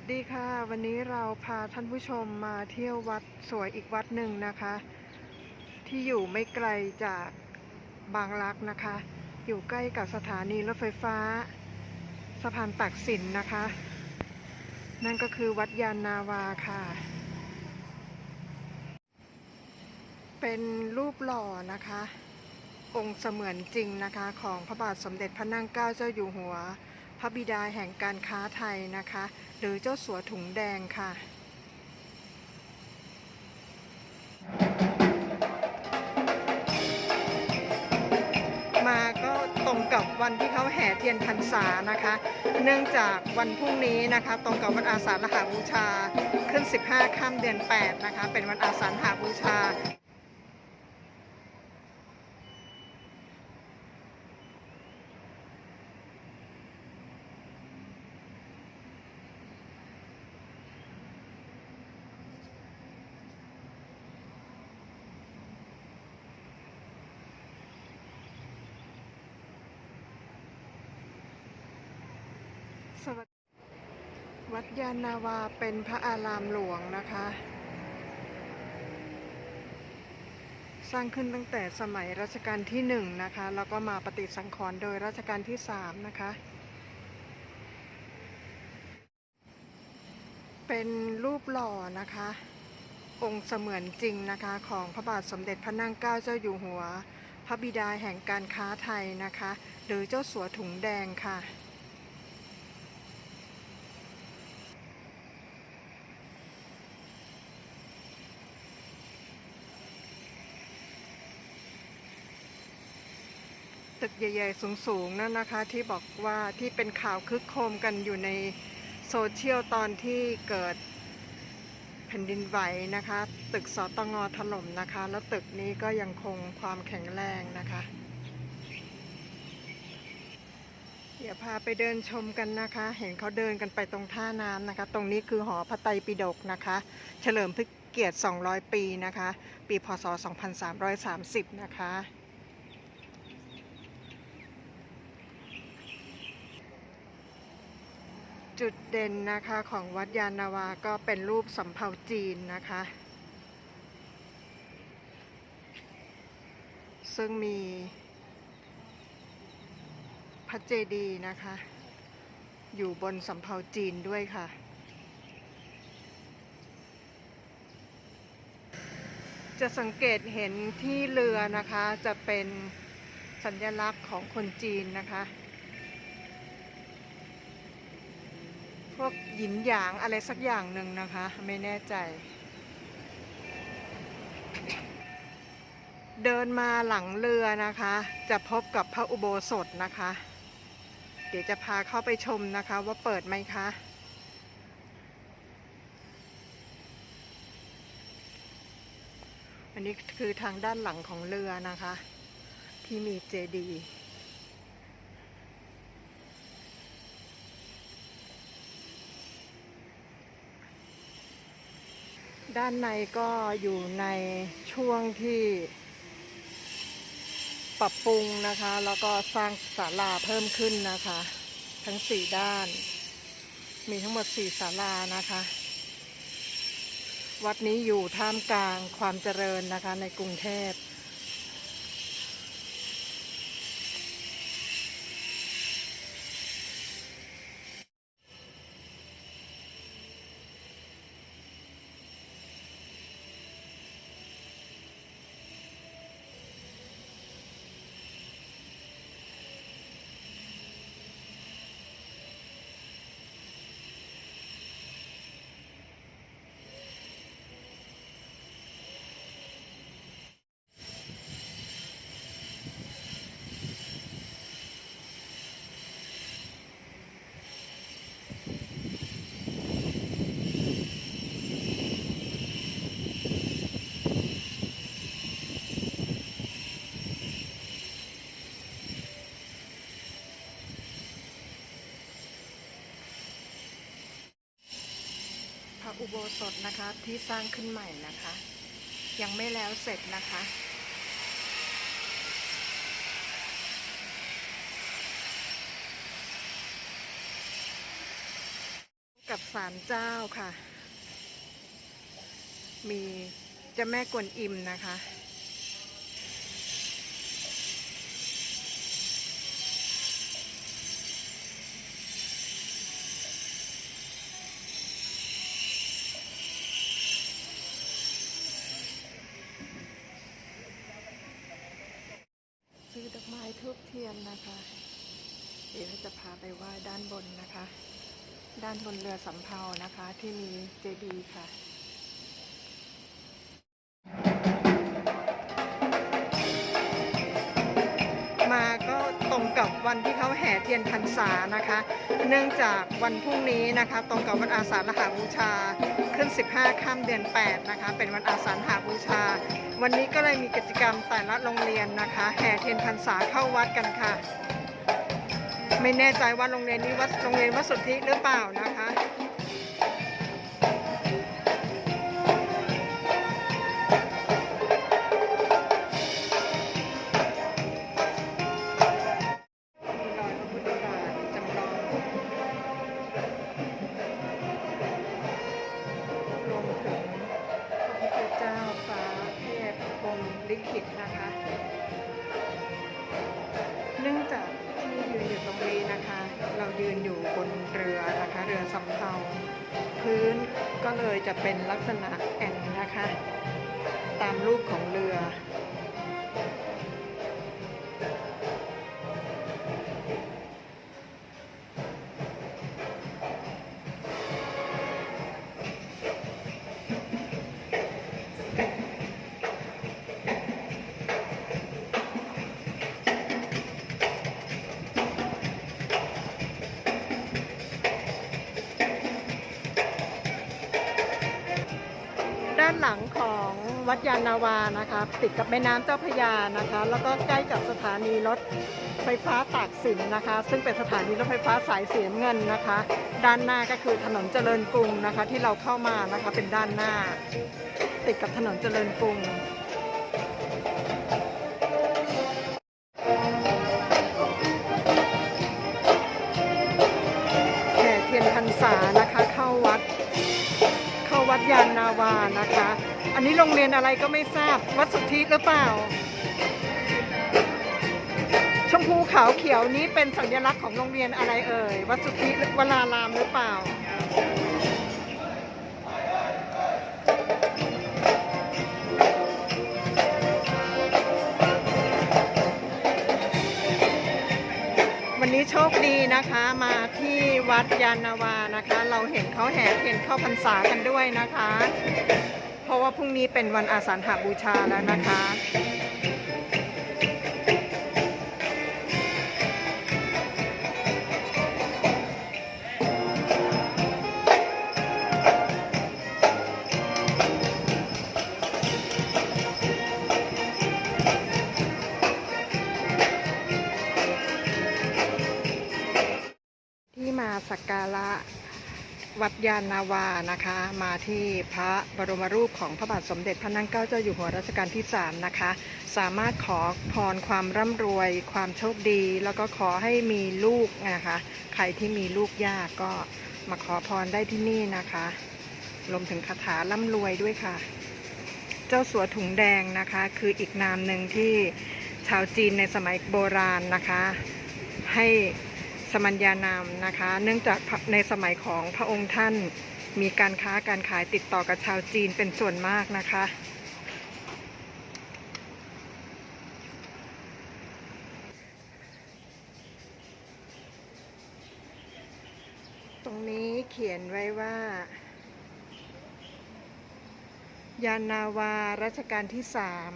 วัสดีค่ะ วันนี้เราพาท่านผู้ชมมาเที่ยววัดสวยอีกวัดหนึ่งนะคะ ที่อยู่ไม่ไกลจากบางรักนะคะ อยู่ใกล้กับสถานีรถไฟฟ้า สะพานตากสินนะคะ นั่นก็คือวัดยานนาวาค่ะ เป็นรูปหล่อนะคะ องค์เสมือนจริงนะคะ ของพระบาทสมเด็จพระนั่งเกล้าเจ้าอยู่หัว พระบิดาแห่งการค้าไทยนะคะ หรือเจ้าสัวถุงแดงค่ะมาก็ตรงกับวันที่เขาแห่เทียนพรรษานะคะ เนื่องจากวันพรุ่งนี้นะคะ ตรงกับวันอาสาฬหาบูชาขึ้น 15ค่ำเดือน 8 นะคะ เป็นวันอาสาฬหาบูชา วัดยานนาวาเป็นพระอารามหลวงนะคะ สร้างขึ้นตั้งแต่สมัยรัชกาลที่หนึ่งนะคะ แล้วก็มาปฏิสังขรณ์โดยรัชกาลที่สามนะคะ เป็นรูปหล่อนะคะ องค์เสมือนจริงนะคะของพระบาทสมเด็จพระนั่งเกล้าเจ้าอยู่หัว พระบิดาแห่งการค้าไทยนะคะ หรือเจ้าสัวถุงแดงค่ะ ตึกใหญ่ ๆ สูงๆนั่นนะคะ ที่บอกว่าที่เป็นข่าวคึกโครมกันอยู่ในโซเชียลตอนที่เกิดแผ่นดินไหวนะคะ ตึกสตงถล่มนะคะ แล้วตึกนี้ก็ยังคงความแข็งแรงนะคะ เดี๋ยวพาไปเดินชมกันนะคะ เห็นเขาเดินกันไปตรงท่าน้ำนะคะ ตรงนี้คือหอพระไตรปิฎกนะคะ เฉลิมพระเกียรติ 200 ปีนะคะ ปีพศ 2330 นะคะ จุดเด่นนะคะของวัดยานนาวาก็เป็นรูปสำเภาจีนนะคะ ซึ่งมีพระเจดีย์นะคะ อยู่บนสำเภาจีนด้วยค่ะ จะสังเกตเห็นที่เรือนะคะจะเป็นสัญลักษณ์ของคนจีนนะคะ พวกหยินหยางอะไรสักอย่างหนึ่งนะคะ ไม่แน่ใจ เดินมาหลังเรือนะคะ จะพบกับพระอุโบสถนะคะ เดี๋ยวจะพาเข้าไปชมนะคะว่าเปิดไหมคะอันนี้คือทางด้านหลังของเรือนะคะ ที่มีเจดีย์ ด้านในก็อยู่ในช่วงที่ ปรับปรุงนะคะ แล้วก็สร้างศาลาเพิ่มขึ้นนะคะ ทั้งสี่ด้าน มีทั้งหมดสี่ศาลานะคะ วัดนี้อยู่ท่ามกลางความเจริญนะคะในกรุงเทพ พระอุโบ สถนะคะที่สร้างขึ้นใหม่นะคะ ยังไม่แล้วเสร็จนะคะ กับศาลเจ้าค่ะ มีเจ้าแม่กวนอิมนะคะ เทียนนะคะ เดี๋ยวจะพาไปไหว้ด้านบนนะคะ ด้านบนเรือสำเภานะคะที่มีเจดีย์ค่ะมาก็ตรงกับวันที่เขาแห่เทียนพรรษานะคะ เนื่องจากวันพรุ่งนี้นะคะ ตรงกับวันอาสาฬหบูชา ขึ้น 15ค่ำเดือน 8 นะคะ เป็นวันอาสาฬหบูชา วันนี้ก็เลยมีกิจกรรมแต่ละโรงเรียนนะคะ แห่เทียนพรรษาเข้าวัดกันค่ะ ไม่แน่ใจว่าโรงเรียนนี้วัดโรงเรียนวัดสุทธิหรือเปล่านะคะ นะคะ เนื่องจากที่ยืนอยู่ตรงนี้นะคะ เรายืนอยู่บนเรือนะคะ เรือสำเภาพื้นก็เลยจะเป็นลักษณะแอ่งนะคะ ตามรูปของเรือ ดยานนาวานะคะติดกับแม่น้ำเจ้าพระยานะคะ แล้วก็ใกล้กับสถานีรถไฟฟ้าตากสินนะคะ ซึ่งเป็นสถานีรถไฟฟ้าสายสียเงินนะคะ ด้านหน้าก็คือถนนเจริญกรุงนะคะ ที่เราเข้ามานะคะเป็นด้านหน้า ติดกับถนนเจริญกรุง ดยานนาวานะคะ อันนี้โรงเรียนอะไรก็ไม่ทราบวัดสุทธิหรือเปล่า ชมพูขาวเขียวนี้เป็นสัญลักษณ์ของโรงเรียนอะไรเอ่ยวัดสุทธิวรารามหรือเปล่าวันนี้โชคดีนะคะมา วัดยานนาวานะคะ เราเห็นเขาแห่เทียนเข้าพรรษากันด้วยนะคะ เพราะว่าพรุ่งนี้เป็นวันอาสาฬหบูชาแล้วนะคะ วัดยานนาวานะคะ มาที่พระบรมรูปของพระบาทสมเด็จพระนั่งเกล้าเจ้าอยู่หัวรัชกาลที่ 3 นะคะ สามารถขอพรความร่ำรวย ความโชคดี แล้วก็ขอให้มีลูกนะคะ ใครที่มีลูกยากก็มาขอพรได้ที่นี่นะคะรวมถึงคาถาร่ำรวยด้วยค่ะ เจ้าสัวถุงแดงนะคะ คืออีกนามหนึ่งที่ชาวจีนในสมัยโบราณนะคะ ให้ สมัญญานามนะคะ เนื่องจากในสมัยของพระองค์ท่านมีการค้าการขายติดต่อกับชาวจีนเป็นส่วนมากนะคะ ตรงนี้เขียนไว้ว่า ยานาวารัชกาลที่สาม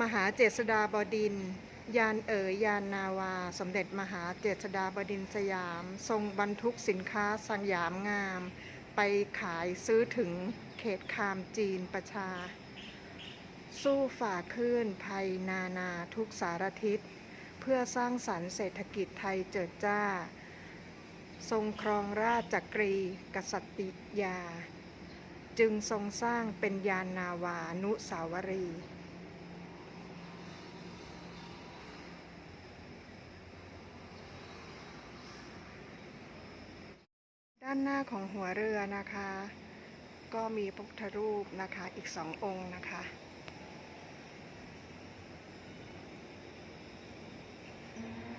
มหาเจษฎาบดินทร์ ยานเอ๋ยยานนาวา สมเด็จมหาเจษฎาบดินสยาม ทรงบรรทุกสินค้าสังยามงาม ไปขายซื้อถึงเขตคามจีนประชา สู้ฝ่าคลื่นภัยนานาทุกสารทิศ เพื่อสร้างสรรค์เศรษฐกิจไทยเจิดจ้า ทรงครองราชจักรี กษัตริยา จึงทรงสร้างเป็นยานนาวานุสาวรีย์ ด้านหน้าของหัวเรือนะคะ ก็มีพุทธรูปนะคะอีกสององค์นะคะ Thank you.